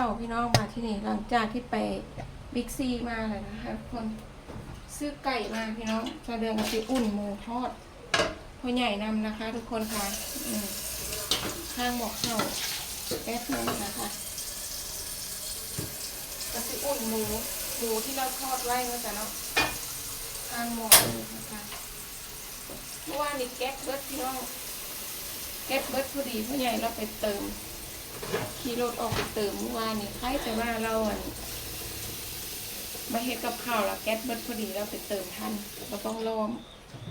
เอาพี่น้องมาที่นี่หลังจากที่ไปบิ๊กซีมาเลยนะคะทุกคนซื้อไก่มาพี่น้องจะเดินกับไปอุ่นหมูทอดพ่อใหญ่นำนะคะ ทุกคนค่ะข้างหมอกเข้าแป๊บนึงนะคะก็ไปอุ่นหมูหมูที่เราทอดไว้เมื่อกี้เนาะข้างหมอกนะคะเมื่อวานนี้แก๊สเบิร์ดพี่น้องแก๊สเบิร์ดพอดีพ่อใหญ่เราไปเติม ขี่รถออกไปเติมเมื่อวานนี้ใครแต่ว่าเราอะมาเฮ็ดกับข้าวแล้วแก๊สเบิดพอดีเราไปเติมทันเราต้องรอ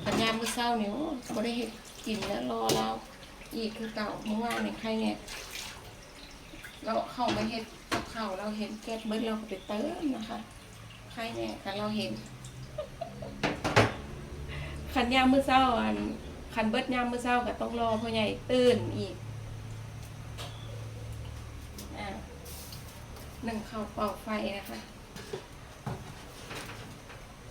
สัญญาณมื้อเช้านี่โอ้บ่ได้เฮ็ดกินแล้วรอเราอีกคือเก่าเมื่อวานนี่ใครเนี่ยเราเข้ามาเฮ็ดกับข้าวเราเห็นแก๊สเบิดเราก็ไปเติมนะคะใครเนี่ยกันเราเห็นคันยามมื้อเช้าอันคันเบิดยามมื้อเช้าก็ต้องรอพ่อใหญ่ตื่นอีก อะ หนึ่งข้าวเป่าไฟนะคะ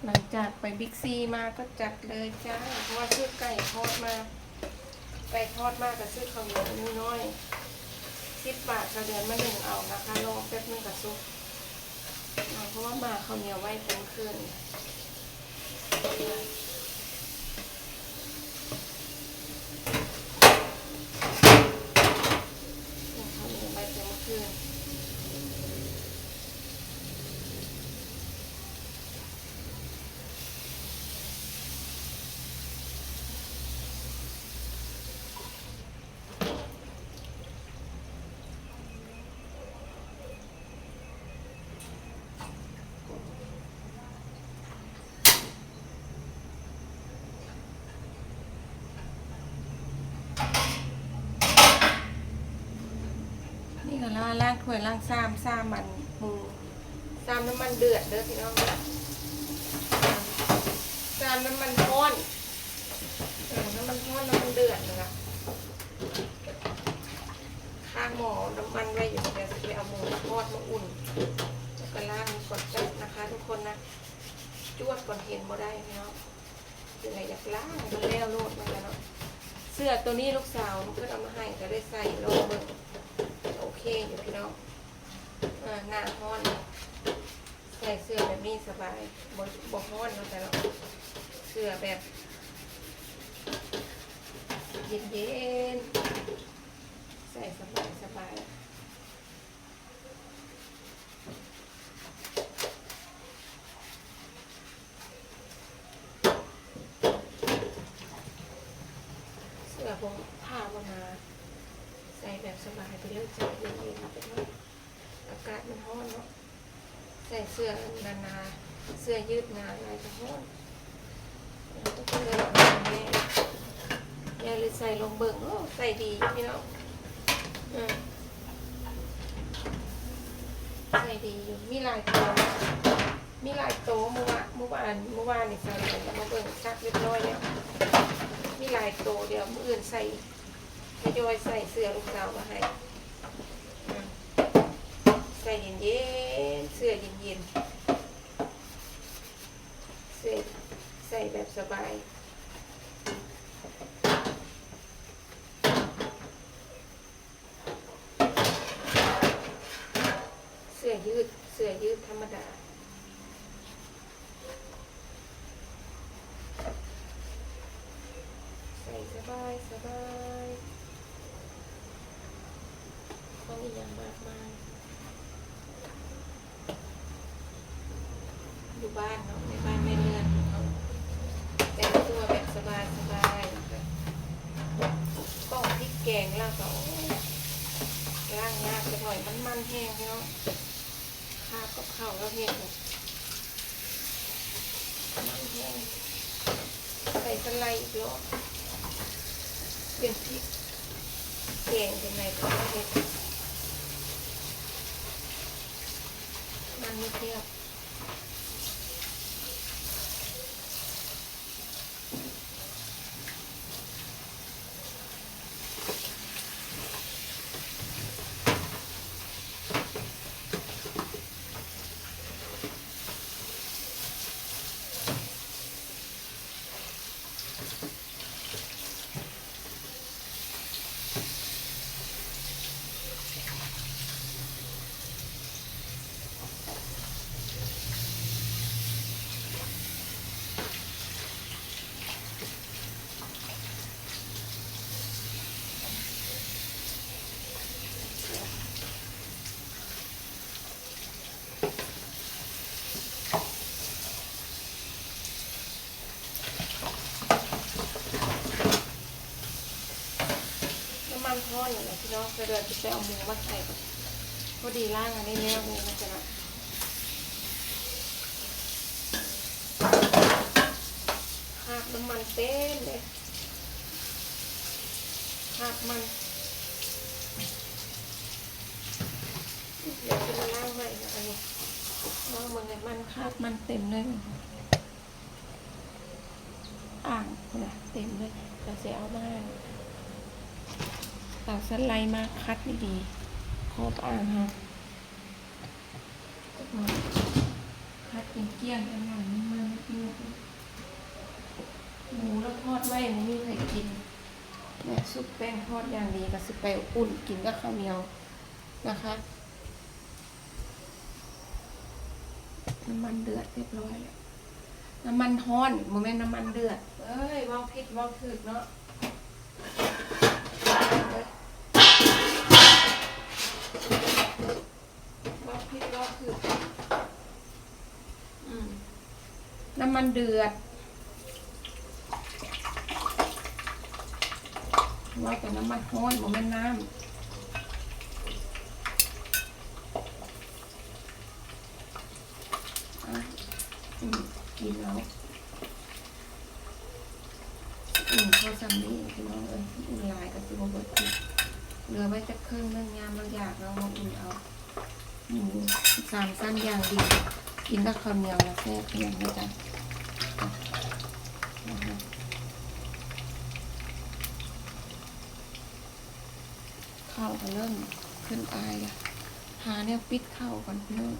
หลังจากไปบิ๊กซีมาก็จัดเลยจ้า เพราะว่าซื้อไก่ทอดมา ไก่ทอดมากกับซื้อข้าวเหนียวนิดน้อยสิบบาทกระเดือนมาหนึ่งเอานะคะรอแป๊บนึงกับซุปเพราะว่ามาข้าวเหนียวไว้เต็มคืนข้าวเหนียวไว้เต็มคืน นี่ก็ล่าล่างถ้วยล่างซ้ำซ้ำมันหมูซ้ำน้ำมันเดือดเด้อพี่น้องซ้ำน้ำมันร้อนน้ำมันร้อนน้ำมันเดือดนะคะข้างหม้อน้ำมันไว้อยู่เดี๋ยวจะไปเอาหมูทอดมาอุ่นแล้วก็ล่างก่อนจัดนะคะ ทุกคนนะจวดก่อนเห็นบ่ได้พี่น้องคือไรอยากล้างมันแล้วโลดมาแล้วเนาะเสื้อตัวนี้ลูกสาวมันก็เอามาให้ก็ได้ใส่ลงเบิ่งโอ เคอยู่พี่น้องอ่าหน้าห้อนใส่เสื้อแบบนี้สบายบนบห้อนเราแต่เราเสื้อแบบเย็นเย็นๆใส่สบายสบายเสื้อผมผ้ามานา ใส่แบบสบายไปเรื่อยใจเย็นๆไปเนาะอากาศมันร้อนเนาะใส่เสื้อนานาเสื้อยืดงานอะไรจะร้อนเราต้องเลยแบบนี้ยายเลยใส่ลงเบิ่งโอ้ใส่ดีพี่น้องใส่ดีอยู่มีลายตัวมีลายโตเมื่อวานเมื่อวานเมื่อวานนี่ใส่แล้วมาเบิ่งซักเรียบร้อยแล้วมีลายโตเดี๋ยวมื้ออื่นใส่ทยอยใส่เสื้อลูกสาวมาให้ ใส่เย็นเย็นเสื้อเย็นเย็นเสื้อใส่แบบสบายเสื้อยืดเสื้อยืดธรรมดา ใส่สบายสบายต้องอีกอย่างมากมายอยู่บ้านเนาะในบ้านไม่เรือนเขาแต่งตัวแบบสบายสบายต้อ งพริกแกงล้วก็โอ้ยล้างยากจะหน่อยมันมันแห้งเนาะข้าวกับข้าวแล้วเห็นมันแห้งใส่สไลด์อีกรอบเป็นพริกแกงเป็นไงก็ไม่เห็ดมันไม่เทียบ เน้องจะเดินจะไปเอาหมูมาใส่พอดีล่างอันนี้แล้วหมูมันจะละหาบน้ำมันเต็มเลยหาบมันเดี๋ยวจะมาล้างใหม่นะอันนี้ล้างมันเลยมันคาบมันเต็มเลยอ่างนะเต็มเลยเราจะเอามา เอาสไลด์มาคัดดีๆครอ่างฮะคัดเป็นเกี้ยงๆกันหน่อยนี่มันม่กินหมูแล้วทอดไว้หมูมีใครกินเนี่ยซุปแป้งทอดอย่างดีก็สิไปอุ่นกินกับข้าวเหนียวนะคะน้ำมันเดือดเรียบร้อยแล้วน้ำมันฮ้อนโมเมนต์น้ำมันเดือด เอ้ยว่าผิดว่าถึกเนาะ เว่าผิดว่าถึกอืมน้ำมันเดือด ว่าแต่น้ำมันฮ้อนโมเมนน้ำกินแล้วอืมพอสำนี้พี่น้องเอ้ยอุ่นลายกับสิบเบิดอีกเหลือไว้จะครึ่งนึงยามบาอยากเรามาอุ่นเอา สามสั้นอย่างดี กินกับข้าวเหนียวแล้วแซ่บเพียงนะจ๊ะอะนะข้าวก็เริ่มขึ้นอายละหาเนี่ยปิดข้าวก่อนพี่น้อง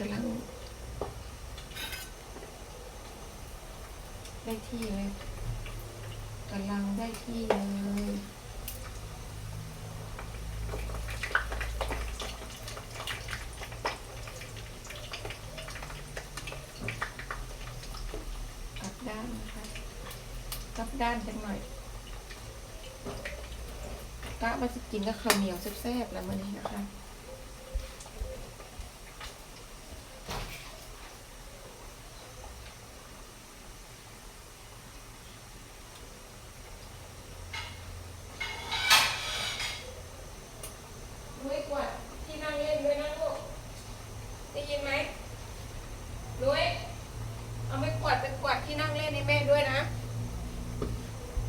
กำลัง ได้ที่เลยกำลังได้ที่เลยกลับด้านนะคะกลับด้านจังหน่อยกะว่าจะกินกับข้าวเหนียวแซ่บๆแล้วมื้อนี้นะคะ นุ้ยกวาดที่นั่งเล่นด้วยนะลูกได้ยินไหมนุ้ยเอาไม่กวาดไปกวาดที่นั่งเล่นให้แม่ด้วยนะ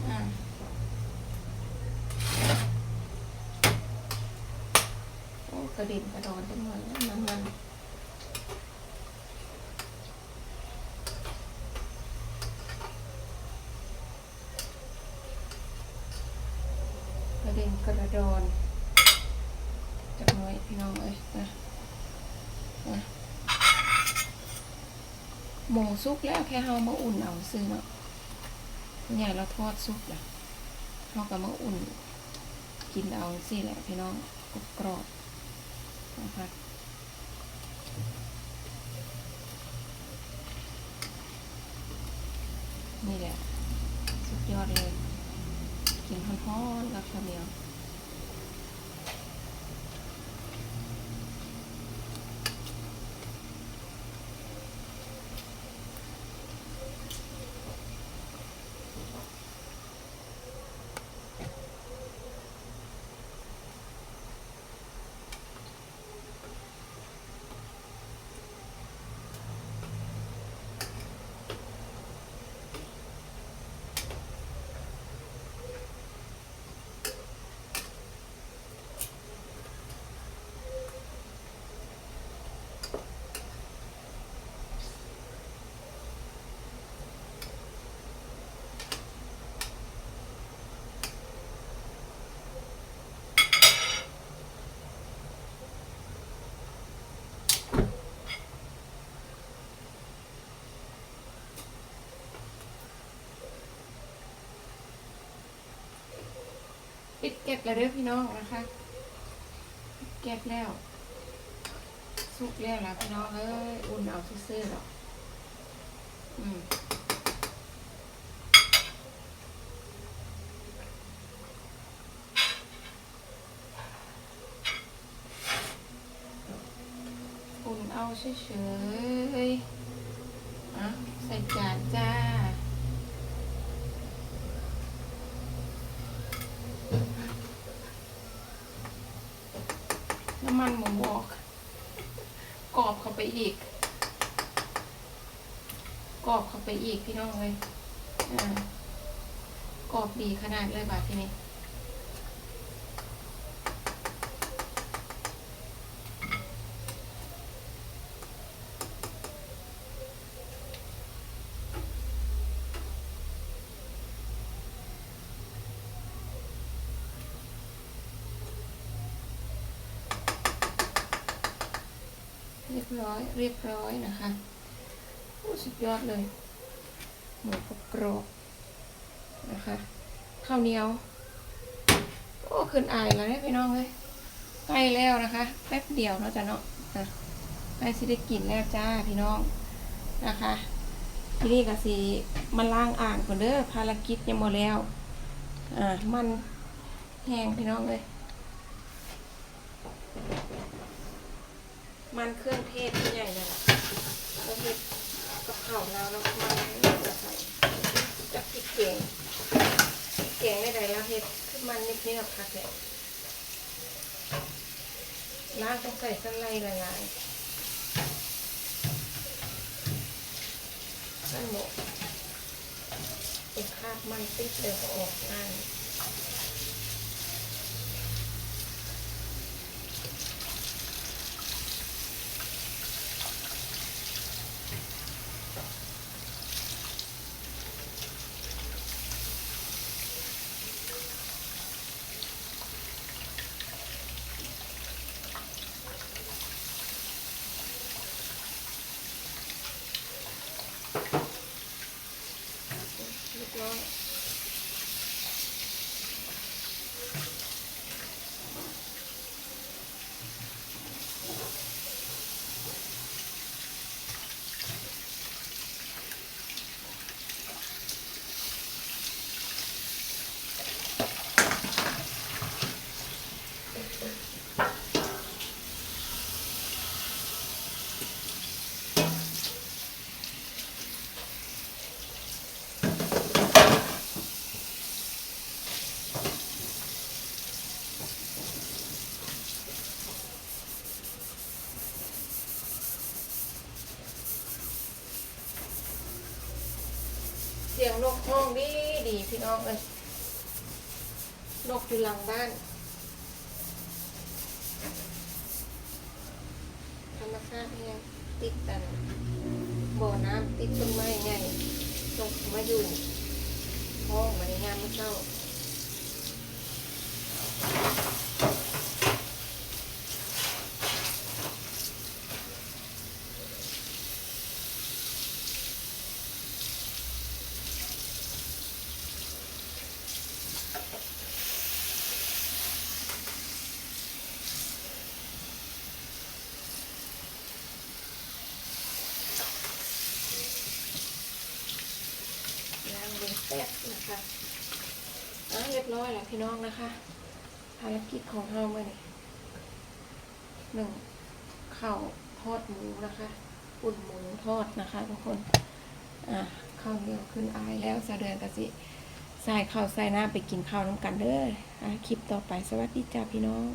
อ่าโอ้ก ระดิ่งกระดอนจังเลยนะมันมันกระเดิ่งกระดอนจักน้อยพี่น้องเอ้ยนะหมูสุกแล้วแค่เฮามาอุ่นเอาซื้อเนาะใหญ่ยเราทอดสุกแล้วเฮาก็มาอุ่น กินเอาสิแหละพี่น้องกรอบ กรอบๆนะคะนี่แหละ สุดยอดเลย กินฮ้อนๆกับข้าวเหนียว ปิดเก็บแล้วเด้อพี่น้องนะคะปิดเก็บแล้วสุกแล้วล่ะพี่น้องเอ้ยอุ่นเอาซื่อๆหรอกอืมอุ่นเอาเฉยๆอะใส่จานจ้า น้ำมันหมูออก กร ปอีกกรอบเข้าไปอีกพี่น้องเลยอ่ากรอบดีขนาดเลยบาทที่นี้ เรียบร้อยเรียบร้อยนะคะโอ้สุดยอดเลยหมูกรอบนะคะข้าวเหนียวโอ้ขึ้นอายแล้วเนี่ยพี่น้องเลยใกล้แล้วนะคะ แป๊บเดียวเนาะจ้ะเนาะอะใกล้สิได้กินแล้วจ้าพี่น้องนะคะ ทีนี้ก็สิมาล้างอ่างก่อนเด้อภารกิจยังหมดแล้วอ่ามันแห้งพี่น้องเลย มันเครื่องเทศที่ใหญ่เลยล่ะเราเห็ดกับข้าแล้วแล้วมันจะใส่จะพริกเกงเกงไม่ได้แล้วเห็ดขึ้นมันนิดนิดหรอกค่ะแกล้างต้องใส่สไลด์ละลายนั่นหมดเป็นคราบมันติดเลยก็ออกง่าย ดีดีพี่น้องเลยนกอยู่หลังบ้าน ธรรมชาติเนี่ยติดกันบ่อน้ำติดต้นไม้ใหญ่นกมาอยู่ห้องมาในงานเมื่อเช้า ล้างเล็ แป๊บนะคะอะเรียบร้อยแล้วพี่น้องนะคะ ภารกิจของเราเมื่อนี้หนึ่งข้าวทอดหมูนะคะ อุ่นหมูทอดนะคะทุกคนอะข้าวเหนียวขึ้นอายแล้วสะเดือนกะสิใส่ข้าวใส่น้ำไปกินข้าวน้ำกันเด้ออะคลิปต่อไปสวัสดีจ้าพี่น้อง